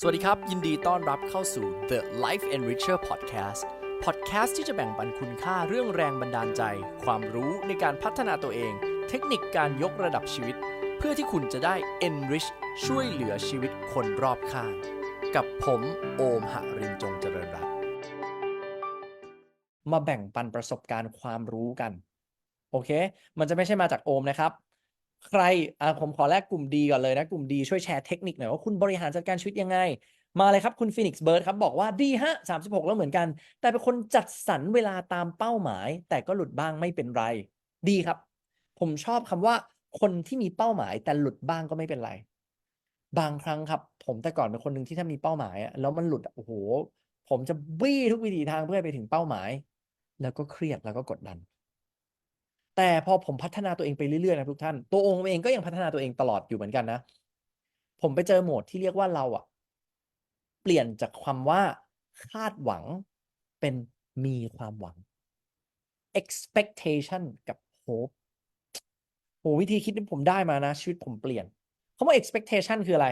สวัสดีครับ ยินดีต้อนรับเข้าสู่ The Life Enricher Podcast Podcast ที่จะแบ่งปันคุณค่าเรื่องแรงบันดาลใจ ความรู้ในการพัฒนาตัวเอง เทคนิคการยกระดับชีวิต เพื่อที่คุณจะได้ enrich ช่วยเหลือชีวิตคนรอบข้าง กับผมโอมหรินจงเจริญรัตน์มาแบ่งปันประสบการณ์ความรู้กัน โอเค มันจะไม่ใช่มาจากโอมนะครับ ใครอ่าผมขอแลกกลุ่มดีก่อนเลยนะ กลุ่มดีช่วยแชร์เทคนิคหน่อยว่าคุณบริหารจัดการชีวิตยังไง มาเลยครับคุณฟินิกซ์เบิร์ดครับบอกว่าดีฮะ36แล้วเหมือนกัน แต่เป็นคนจัดสรรเวลาตามเป้าหมาย แต่ก็หลุดบ้างไม่เป็นไร ดีครับ ผมชอบคำว่าคนที่มีเป้าหมาย แต่หลุดบ้างก็ไม่เป็นไร บางครั้งครับ ผมแต่ก่อนเป็นคนหนึ่งที่ถ้ามีเป้าหมายอะแล้วมันหลุดโอ้โห ผมจะบี้ทุกวิธีทางเพื่อไปถึงเป้าหมาย แล้วก็เครียดแล้วก็กดดัน แต่พอผมพัฒนาตัวเองไปเรื่อยๆนะทุกท่าน ตัวองค์เองก็ยังพัฒนาตัวเองตลอดอยู่เหมือนกันนะ ผมไปเจอโหมดที่เรียกว่าเราอะเปลี่ยนจากความว่าคาดหวังเป็นมีความหวัง expectation กับ hope โหวิธีคิดที่ผมได้มานะ ชีวิตผมเปลี่ยนคำว่า expectation คืออะไร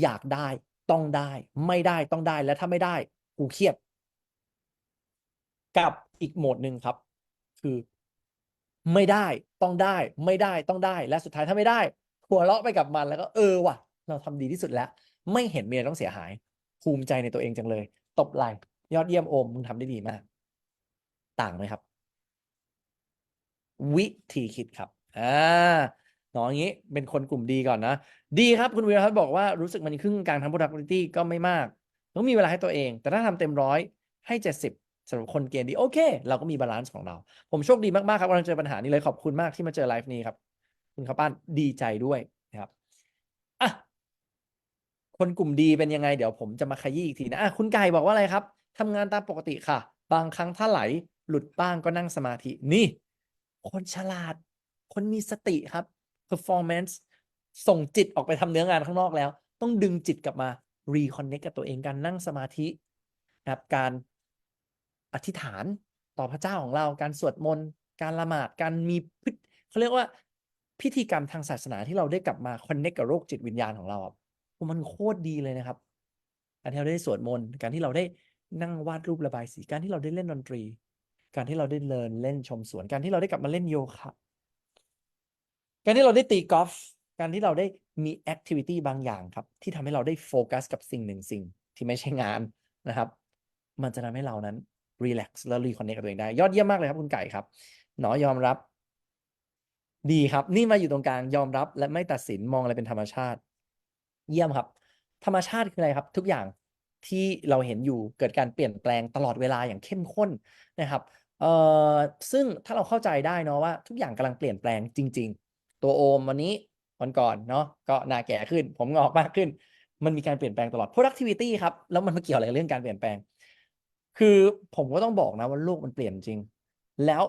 อยากได้ต้องได้ ไม่ได้ต้องได้และถ้าไม่ได้กูเครียด กับอีกโหมดหนึ่งครับ คือ ไม่ได้ต้องได้ ไม่ได้ต้องได้ และสุดท้ายถ้าไม่ได้ หัวเราะไปกับมันแล้วก็เออว่ะ เราทำดีที่สุดแล้ว ไม่เห็นเมียต้องเสียหาย ภูมิใจในตัวเองจังเลย ตบไหลยอดเยี่ยมโอมมึงทำได้ดีมาก ต่างไหมครับ วิธีคิดครับอ่าน้องอย่างนี้เป็นคนกลุ่มดีก่อนนะ ดีครับคุณวีรพัฒน์บอกว่ารู้สึกมันครึ่งกลางทำ productivity ก็ไม่มากต้องมีเวลาให้ตัวเอง แต่ถ้าทำเต็มร้อยให้เจ็ดสิบ สำหรับคนเกณฑ์ดีโอเค เราก็มีบาลานซ์ของเรา ผมโชคดีมาก ๆ ครับกำลังเจอปัญหานี้เลยขอบคุณมากที่มาเจอไลฟ์นี้ครับ คุณข้าวปั้นดีใจด้วยนะครับอะคนกลุ่มดีเป็นยังไง เดี๋ยวผมจะมาขยี้อีกทีนะอะคุณไก่บอกว่าอะไรครับทำงานตามปกติค่ะ บางครั้งถ้าไหลหลุดบ้างก็นั่งสมาธินี่ คนฉลาด คนมีสติครับ performance ส่งจิตออกไปทำเนื้องานข้างนอกแล้ว ต้องดึงจิตกลับมา reconnect กับตัวเองการนั่งสมาธินะครับการ อธิษฐานต่อพระเจ้าของเราการสวดมนต์การละหมาดการมีพฤติเขาเรียกว่าพิธีกรรมทางศาสนาที่เราได้กลับมาคอนเน c t กับโรคจิตวิญญาณของเราอะมันโคตรดีเลยนะครับ การที่เราได้สวดมนต์การที่เราได้นั่งวาดรูประบายสีการที่เราได้เล่นดนตรี การที่เราได้เลินเล่นชมสวน การที่เราได้กลับมาเล่นโยคะการที่เราได้ตีกอล์ฟการที่เราได้มีแอคทิวิตี้บางอย่างครับ ที่ทำให้เราได้โฟกัสกับสิ่งหนึ่งสิ่งที่ไม่ใช่งานนะครับ มันจะทำให้เรานั้น รีแลกซ์แล้วรีคอนเนคกับตัวเองได้ ยอดเยี่ยมมากเลยครับคุณไก่ครับหนอยอมรับ ดีครับ นี่มาอยู่ตรงกลางยอมรับ และไม่ตัดสินมองอะไรเป็นธรรมชาติ เยี่ยมครับ ธรรมชาติคืออะไรครับ ทุกอย่างที่เราเห็นอยู่เกิดการเปลี่ยนแปลงตลอดเวลาอย่างเข้มข้นนะครับเอ่อซึ่งถ้าเราเข้าใจได้เนาะว่า ทุกอย่างกำลังเปลี่ยนแปลงจริง ๆ ตัวโอมวันนี้วันก่อนเนาะก็หน้าแก่ขึ้น ผมงอกมากขึ้น มันมีการเปลี่ยนแปลงตลอด productivity ครับแล้วมันมาเกี่ยวอะไรกับเรื่องการเปลี่ยนแปลง คือผมก็ต้องบอกนะว่าโลกมันเปลี่ยนจริง แล้ว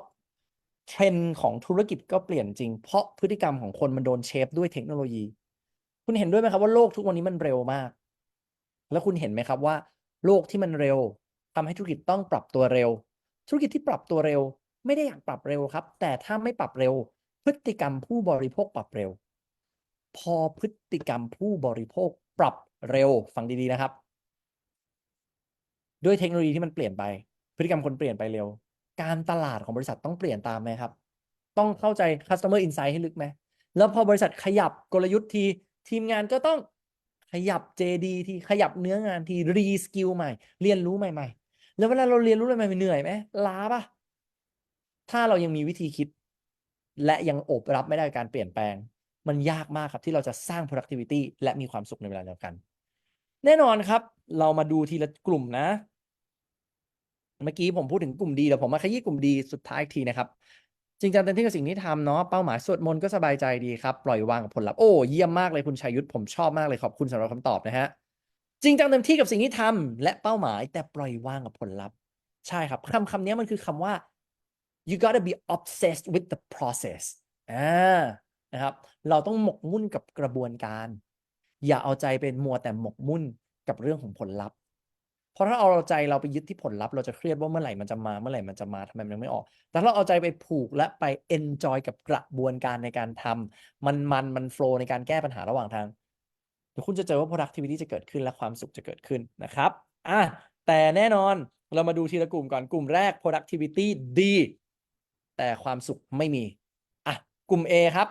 เทรนด์ของธุรกิจก็เปลี่ยนจริง เพราะพฤติกรรมของคนมันโดนเชฟด้วยเทคโนโลยี คุณเห็นด้วยไหมครับว่าโลกทุกวันนี้มันเร็วมาก แล้วคุณเห็นไหมครับว่า โลกที่มันเร็วทำให้ธุรกิจต้องปรับตัวเร็ว ธุรกิจที่ปรับตัวเร็ว ไม่ได้อยากปรับเร็วครับ แต่ถ้าไม่ปรับเร็ว พฤติกรรมผู้บริโภคปรับเร็ว พอพฤติกรรมผู้บริโภคปรับเร็ว ฟังดีๆนะครับ ด้วยเทคโนโลยีที่มันเปลี่ยนไป พฤติกรรมคนเปลี่ยนไปเร็ว การตลาดของบริษัทต้องเปลี่ยนตามไหมครับ ต้องเข้าใจ customer insight ให้ลึกไหมแล้วพอบริษัทขยับกลยุทธ์ทีทีมงานก็ต้องขยับ JD ทีขยับเนื้องานทีรีสกิลใหม่ เรียนรู้ใหม่ ๆ แล้วเวลาเราเรียนรู้ใหม่ๆเหนื่อยไหมล้าปะถ้าเรายังมีวิธีคิด และยังโอบรับไม่ได้การเปลี่ยนแปลง มันยากมากครับที่เราจะสร้าง productivity และมีความสุขในเวลาเดียวกัน แน่นอนครับ เรามาดูทีละกลุ่มนะ เมื่อกี้ผมพูดถึงกลุ่มดีเดี๋ยวผมมาขยี้กลุ่มดีสุดท้ายอีกทีนะครับ จริงจังเต็มที่กับสิ่งที่ทำเนาะเป้าหมายสวดมนต์ก็สบายใจดีครับปล่อยวางกับผลลัพธ์โอ้เยี่ยมมากเลยคุณชัยยุทธผมชอบมากเลยขอบคุณสำหรับคำตอบนะฮะจริงจังเต็มที่กับสิ่งที่ทำและเป้าหมายแต่ปล่อยวางกับผลลัพธ์ ใช่ครับคำคำนี้มันคือคำว่า you gotta be obsessed with the process อ่านะครับเราต้องหมกมุ่นกับกระบวนการ อย่าเอาใจเป็นมัวแต่หมกมุ่นกับเรื่องของผลลัพธ์ เพราะถ้าเอาใจเราไปยึดที่ผลลัพธ์เราจะเครียดว่าเมื่อไหร่มันจะมาเมื่อไหร่มันจะมาทำไมมันยังไม่ออก แต่ถ้าเราเอาใจไปผูกและไป enjoy กับกระบวนการในการทำมันมันมันโฟล์ในการแก้ปัญหาระหว่างทางเดี๋ยวคุณจะเจอว่า productivity จะเกิดขึ้นและความสุขจะเกิดขึ้นนะครับอะแต่แน่นอนเรามาดูทีละกลุ่มก่อนกลุ่มแรก productivity ดี แต่ความสุขไม่มีอะกลุ่ม A ครับ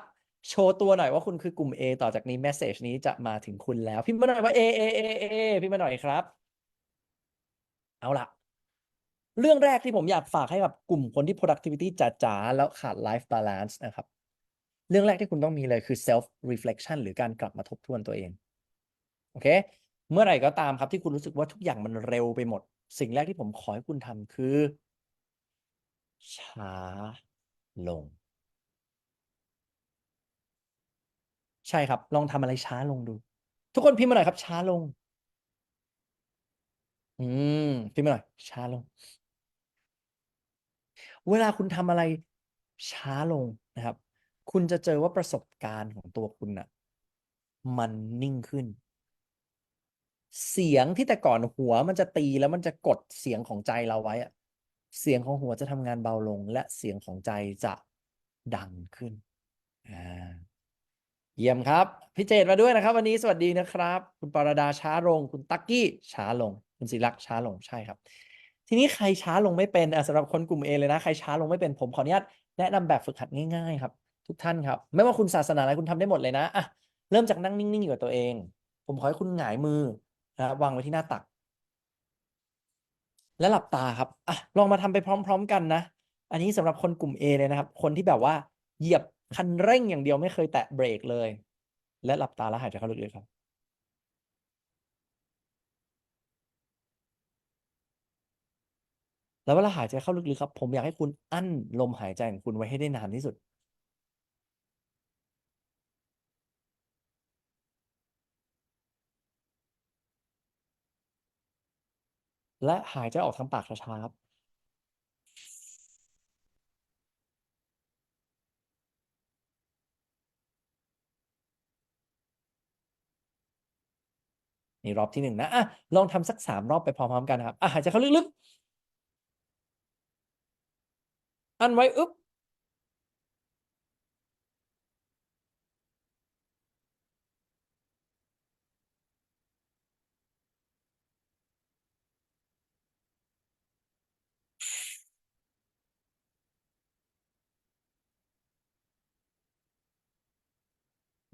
โชว์ตัวหน่อยว่าคุณคือกลุ่ม A ต่อจากนี้ message นี้จะมาถึงคุณแล้ว พิมพ์มาหน่อยว่า A A A A พิมพ์มาหน่อยครับ เอาละเรื่องแรกที่ผมอยากฝากให้กับกลุ่มคนที่ productivity จ๋าๆ แล้วขาด life balance นะครับ เรื่องแรกที่คุณต้องมีเลยคือ self reflection หรือการกลับมาทบทวนตัวเอง โอเค เมื่อไหร่ก็ตามครับที่คุณรู้สึกว่าทุกอย่างมันเร็วไปหมด สิ่งแรกที่ผมขอให้คุณทำคือ ช้าลง ใช่ครับ ลองทำอะไรช้าลงดู ทุกคนพิมพ์มาหน่อยครับช้าลง อืมพิมพ์มาหน่อย ช้าลง เวลาคุณทำอะไรช้าลงนะครับ คุณจะเจอว่าประสบการณ์ของตัวคุณน่ะ มันนิ่งขึ้น เสียงที่แต่ก่อนหัวมันจะตีแล้วมันจะกดเสียงของใจเราไว้อะเสียงของหัวจะทำงานเบาลง และเสียงของใจจะดังขึ้นอ่าเยี่ยมครับ พี่เจตมาด้วยนะครับ วันนี้สวัสดีนะครับ คุณปรดาช้าลง คุณตักกี้ช้าลง คุณศิลักษ์ช้าลงใช่ครับ ทีนี้ใครช้าลงไม่เป็นอะสำหรับคนกลุ่ม A เลยนะใครช้าลงไม่เป็นผมขออนุญาตแนะนำแบบฝึกหัดง่ายๆ ครับ ทุกท่านครับ ไม่ว่าคุณศาสนาอะไรคุณทำได้หมดเลยนะอะเริ่มจากนั่งนิ่งๆอยู่กับตัวเอง ผมขอให้คุณหงายมือนะวางไว้ที่หน้าตัก และหลับตาครับอะลองมาทำไปพร้อม ๆ กันนะ อันนี้สำหรับคนกลุ่ม A เลยนะครับ คนที่แบบว่าเหยียบคันเร่งอย่างเดียวไม่เคยแตะเบรกเลย และหลับตาแล้วหายใจเข้าลึกเลยครับ แล้วเวลาหายใจเข้าลึกๆครับ ผมอยากให้คุณอั้นลมหายใจของคุณไว้ให้ได้นานที่สุด และหายใจออกทางปากช้าๆครับนี่รอบที่หนึ่งนะอะลองทำสักสามรอบไปพร้อมๆกันนะครับอะหายใจเข้าลึกๆ อันไว้อึ๊บ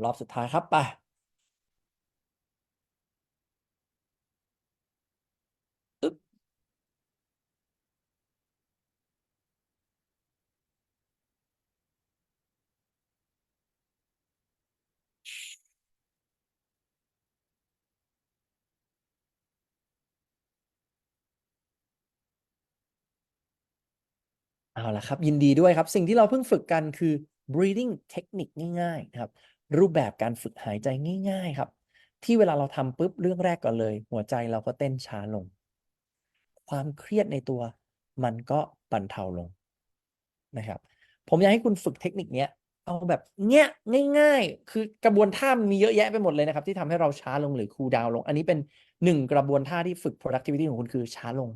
รอบสุดท้ายครับไป เอาละครับ ยินดีด้วยครับ สิ่งที่เราเพิ่งฝึกกันคือ breathing เทคนิคง่ายๆนะครับ รูปแบบการฝึกหายใจง่าย ๆ ครับ ที่เวลาเราทำปุ๊บเรื่องแรกก่อนเลย หัวใจเราก็เต้นช้าลง ความเครียดในตัว มันก็บรรเทาลงนะครับ ผมอยากให้คุณฝึกเทคนิคเนี้ยเอาแบบเนี้ยง่ายๆ คือกระบวนท่ามมีเยอะแยะไปหมดเลยนะครับ ที่ทำให้เราช้าลงหรือ cool down ลง อันนี้เป็นหนึ่งกระบวนท่าที่ฝึก productivity ของคุณคือช้าลง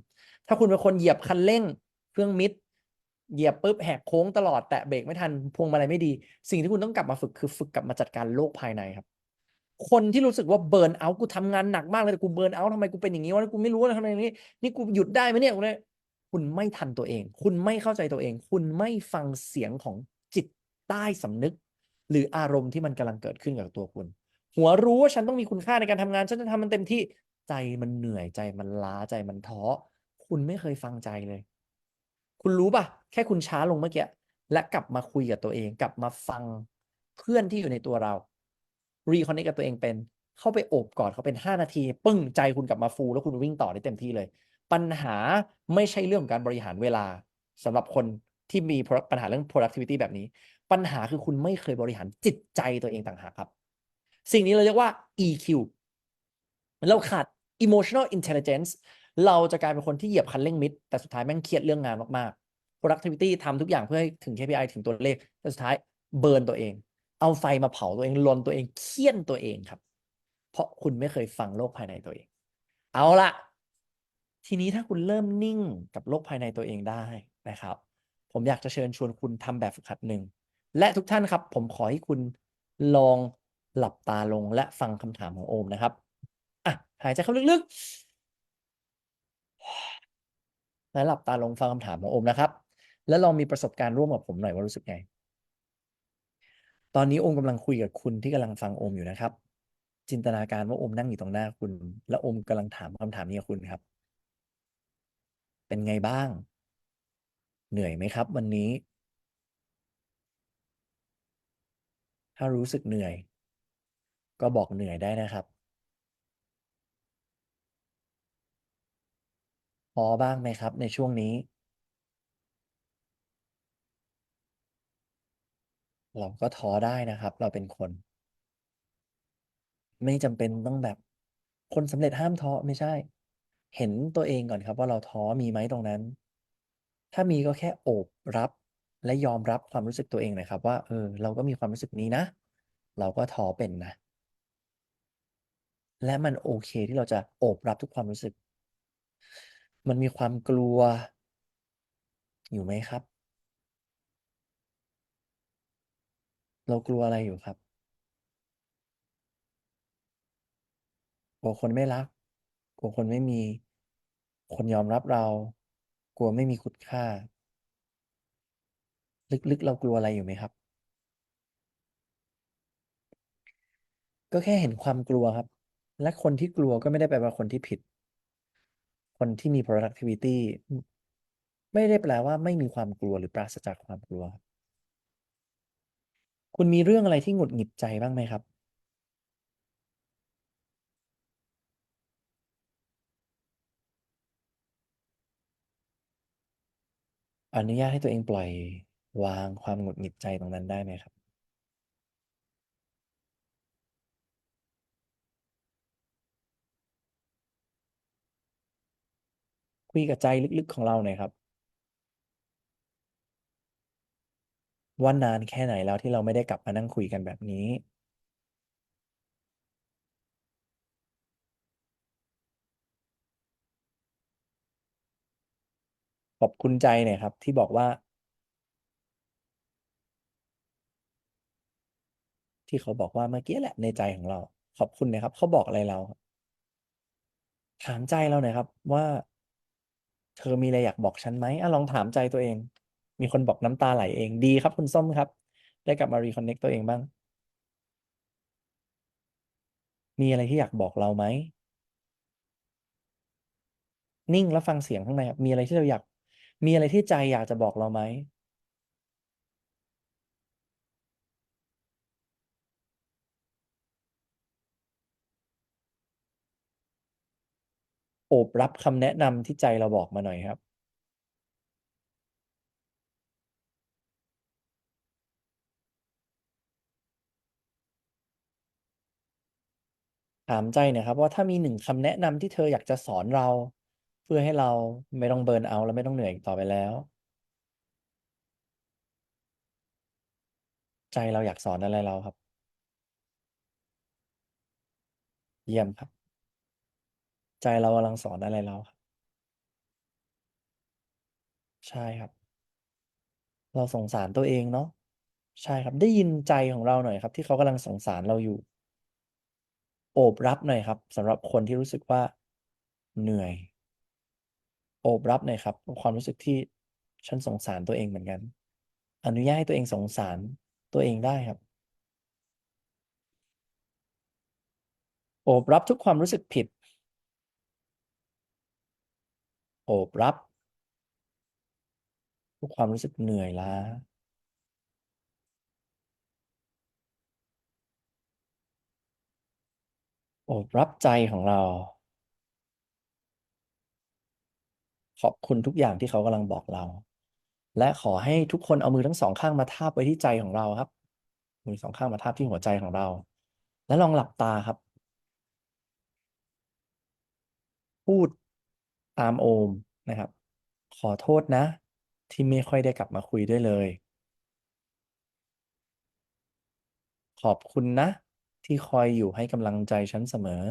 ถ้าคุณเป็นคนเหยียบคันเร่ง เครื่องมิด เหยียบปุ๊บแหกโค้งตลอดแตะเบรกไม่ทันพวงมาลัยไม่ดี สิ่งที่คุณต้องกลับมาฝึกคือฝึกกลับมาจัดการโลกภายในครับ คนที่รู้สึกว่าเบิร์นเอาท์กูทำงานหนักมากเลยแต่กูเบิร์นเอาท์ทำไมกูเป็นอย่างนี้วะกูไม่รู้ว่าทำไมอย่างนี้ นี่กูหยุดได้ไหมเนี่ยกูเนี่ยคุณไม่ทันตัวเอง คุณไม่เข้าใจตัวเอง คุณไม่ฟังเสียงของจิตใต้สำนึก หรืออารมณ์ที่มันกำลังเกิดขึ้นกับตัวคุณ หัวรู้ว่าฉันต้องมีคุณค่าในการทำงานฉันจะทำมันเต็มที่ใจมันเหนื่อยใจมันล้าใจมันท้อคุณไม่เคยฟังใจเลย คุณรู้ป่ะ แค่คุณช้าลงเมื่อกี้และกลับมาคุยกับตัวเอง กลับมาฟังเพื่อนที่อยู่ในตัวเรารีคอนเนคกับตัวเองเป็น เข้าไปโอบกอดเขาเป็น 5 นาที ปึ้งใจคุณกลับมาฟู แล้วคุณวิ่งต่อได้เต็มที่เลย ปัญหาไม่ใช่เรื่องของการบริหารเวลาสำหรับคนที่มีปัญหาเรื่อง productivity แบบนี้ ปัญหาคือคุณไม่เคยบริหารจิตใจตัวเองต่างหากครับ สิ่งนี้เราเรียกว่า EQ เราขาด emotional intelligence เราจะกลายเป็นคนที่เหยียบคันเร่งมิด แต่สุดท้ายแม่งเครียดเรื่องงานมากๆ productivity ทำทุกอย่างเพื่อให้ถึง KPI ถึงตัวเลข แต่สุดท้ายเบิร์นตัวเอง เอาไฟมาเผาตัวเองลนตัวเองเคี่ยนตัวเองครับ เพราะคุณไม่เคยฟังโลกภายในตัวเอง เอาละทีนี้ถ้าคุณเริ่มนิ่งกับโลกภายในตัวเองได้นะครับ ผมอยากจะเชิญชวนคุณทำแบบฝึกหัดหนึ่งและทุกท่านครับ ผมขอให้คุณลองหลับตาลงและฟังคำถามของโอมนะครับอะหายใจเข้าลึกๆ และหลับตาลงฟังคำถามของโอมนะครับ แล้วลองมีประสบการณ์ร่วมกับผมหน่อยว่ารู้สึกไง ตอนนี้โอมกำลังคุยกับคุณที่กำลังฟังโอมอยู่นะครับ จินตนาการว่าโอมนั่งอยู่ตรงหน้าคุณ และโอมกำลังถามคำถามนี้กับคุณครับ เป็นไงบ้าง เหนื่อยไหมครับ วันนี้ ถ้ารู้สึกเหนื่อย ก็บอกเหนื่อยได้นะครับ พอบ้างไหมครับในช่วงนี้ เราก็ท้อได้นะครับ เราเป็นคน ไม่จำเป็นต้องแบบ คนสำเร็จห้ามท้อ ไม่ใช่ เห็นตัวเองก่อนครับว่า เราท้อมีไหมตรงนั้น ถ้ามีก็แค่โอบรับ และยอมรับความรู้สึกตัวเองหน่อยครับว่า เออ เราก็มีความรู้สึกนี้นะ เราก็ท้อเป็นนะ และมันโอเคที่เราจะโอบรับทุกความรู้สึก มันมีความกลัว อยู่ไหมครับ เรากลัวอะไรอยู่ครับกลัวคนไม่รักกลัวคนไม่มี คนยอมรับเรา กลัวไม่มีคุณค่า ลึกๆ เรากลัวอะไรอยู่ไหมครับ ก็แค่เห็นความกลัวครับ และคนที่กลัวก็ไม่ได้แปลว่าคนที่ผิด คนที่มี productivity ไม่ได้แปลว่าไม่มีความกลัวหรือปราศจากความกลัว คุณมีเรื่องอะไรที่หงุดหงิดใจบ้างไหมครับ อนุญาตให้ตัวเองปล่อยวางความหงุดหงิดใจตรงนั้นได้ไหมครับ คุยกับใจลึกๆของเราหน่อยครับ ว่านานแค่ไหนแล้วที่เราไม่ได้กลับมานั่งคุยกันแบบนี้ ขอบคุณใจหน่อยครับ ที่บอกว่า ที่เขาบอกว่าเมื่อกี้แหละในใจของเรา ขอบคุณนะครับ เขาบอกอะไรเรา ถามใจเราหน่อยครับว่า เธอมีอะไรอยากบอกฉันไหมอะลองถามใจตัวเอง มีคนบอกน้ำตาไหลเองดีครับคุณส้มครับ ได้กลับมารีคอนเน็กตัวเองบ้าง มีอะไรที่อยากบอกเราไหม นิ่งแล้วฟังเสียงข้างในครับมีอะไรที่เราอยาก มีอะไรที่ใจอยากจะบอกเราไหม โอบรับคำแนะนำที่ใจเราบอกมาหน่อยครับ ถามใจหน่อยครับว่าถ้ามีหนึ่งคำแนะนำที่เธออยากจะสอนเรา เพื่อให้เราไม่ต้องเบิร์นเอาท์และไม่ต้องเหนื่อยอีกต่อไปแล้ว ใจเราอยากสอนอะไรเราครับ เยี่ยมครับ ใจเรากำลังสอนอะไรเราครับ ใช่ครับ เราสงสารตัวเองเนาะ ใช่ครับ ได้ยินใจของเราหน่อยครับ ที่เขากำลังสงสารเราอยู่ โอบรับหน่อยครับสำหรับคนที่รู้สึกว่า เหนื่อย โอบรับหน่อยครับความรู้สึกที่ ฉันสงสารตัวเองเหมือนกัน อนุญาตให้ตัวเองสงสารตัวเองได้ครับ โอบรับทุกความรู้สึกผิด โอบรับทุกความรู้สึกเหนื่อยล้า โอบรับใจของเรา ขอบคุณทุกอย่างที่เขากำลังบอกเรา และขอให้ทุกคนเอามือทั้งสองข้างมาทาบไว้ที่ใจของเราครับ มือสองข้างมาทาบที่หัวใจของเรา แล้วลองหลับตาครับ พูด ตามโอมนะครับ ขอโทษนะ ที่ไม่ค่อยได้กลับมาคุยด้วยเลย ขอบคุณนะ ที่คอยอยู่ให้กำลังใจฉันเสมอ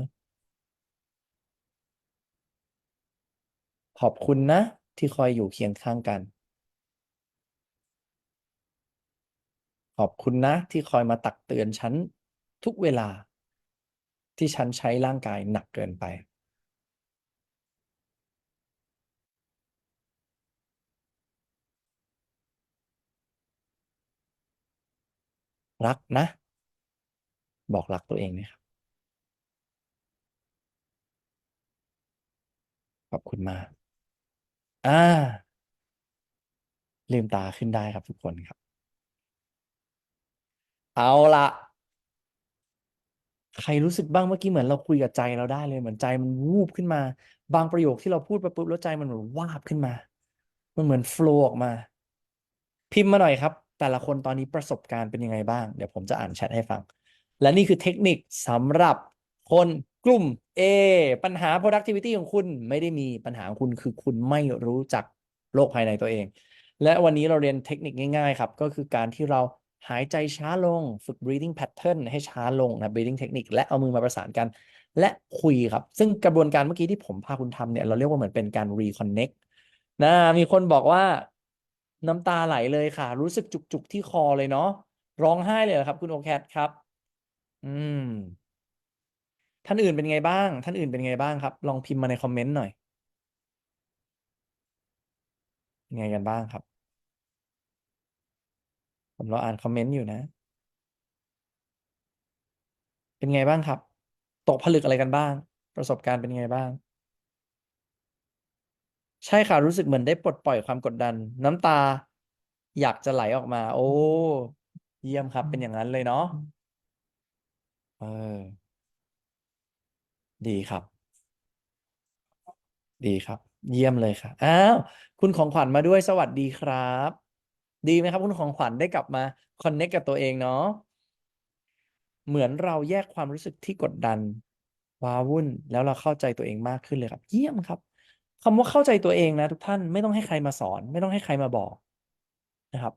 ขอบคุณนะ ที่คอยอยู่เคียงข้างกัน ขอบคุณนะ ที่คอยมาตักเตือนฉันทุกเวลา ที่ฉันใช้ร่างกายหนักเกินไป รักนะ บอกรักตัวเองนะครับ ขอบคุณมากอ่า ลืมตาขึ้นได้ครับทุกคนครับ เอาละใครรู้สึกบ้างเมื่อกี้เหมือนเราคุยกับใจเราได้เลยเหมือนใจมันวูบขึ้นมา บางประโยคที่เราพูดไปปุ๊บแล้วใจมันเหมือนวาบขึ้นมา มันเหมือนโฟลว์ออกมา พิมพ์มาหน่อยครับ แต่ละคนตอนนี้ประสบการณ์เป็นยังไงบ้าง เดี๋ยวผมจะอ่านแชทให้ฟัง และนี่คือเทคนิคสำหรับคนกลุ่ม A ปัญหา productivity ของคุณไม่ได้มีปัญหาของคุณคือคุณไม่รู้จักโลกภายในตัวเอง และวันนี้เราเรียนเทคนิคง่ายๆ ครับ ก็คือการที่เราหายใจช้าลงฝึก breathing pattern ให้ช้าลงนะ breathing technique และเอามือมาประสานกัน และคุยครับ ซึ่งกระบวนการเมื่อกี้ที่ผมพาคุณทำเนี่ย เราเรียกว่าเหมือนเป็นการ reconnect นะมีคนบอกว่า น้ำตาไหลเลยค่ะ รู้สึกจุกๆที่คอเลยเนาะร้องไห้เลยเหรอครับ คุณโอแคทครับ อืม ท่านอื่นเป็นไงบ้าง ท่านอื่นเป็นไงบ้างครับ ลองพิมพ์มาในคอมเมนต์หน่อยยังไงกันบ้างครับผมรออ่านคอมเมนต์อยู่นะ เป็นไงบ้างครับ ตกผลึกอะไรกันบ้าง ประสบการณ์เป็นไงบ้าง ใช่ค่ะ รู้สึกเหมือนได้ปลดปล่อยความกดดัน น้ำตาอยากจะไหลออกมา โอ้ เยี่ยมครับ เป็นอย่างนั้นเลยเนาะ เออ ดีครับ ดีครับ เยี่ยมเลยค่ะ อ้าว คุณของขวัญมาด้วย สวัสดีครับ ดีไหมครับคุณของขวัญได้กลับมาคอนเน c t กับตัวเองเนาะ เหมือนเราแยกความรู้สึกที่กดดันว้าวุ่น แล้วเราเข้าใจตัวเองมากขึ้นเลยครับ เยี่ยมครับ คำว่าเข้าใจตัวเองนะทุกท่านไม่ต้องให้ใครมาสอน ไม่ต้องให้ใครมาบอกนะครับ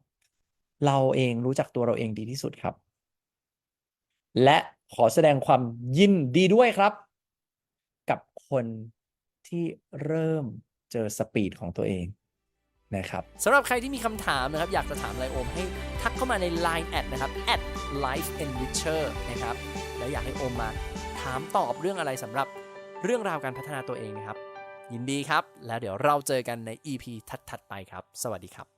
เราเองรู้จักตัวเราเองดีที่สุดครับ และขอแสดงความยินดีด้วยครับ กับคนที่เริ่มเจอสปีดของตัวเองนะครับสำหรับใครที่มีคำถามนะครับ อยากจะถามไรโอมให้ทักเข้ามาใน Line แอดนะครับ life enricher นะครับ แล้วอยากให้โอมมาถามตอบเรื่องอะไรสำหรับเรื่องราวการพัฒนาตัวเองนะครับ ยินดีครับ แล้วเดี๋ยวเราเจอกันใน EP ถัดๆไปครับ สวัสดีครับ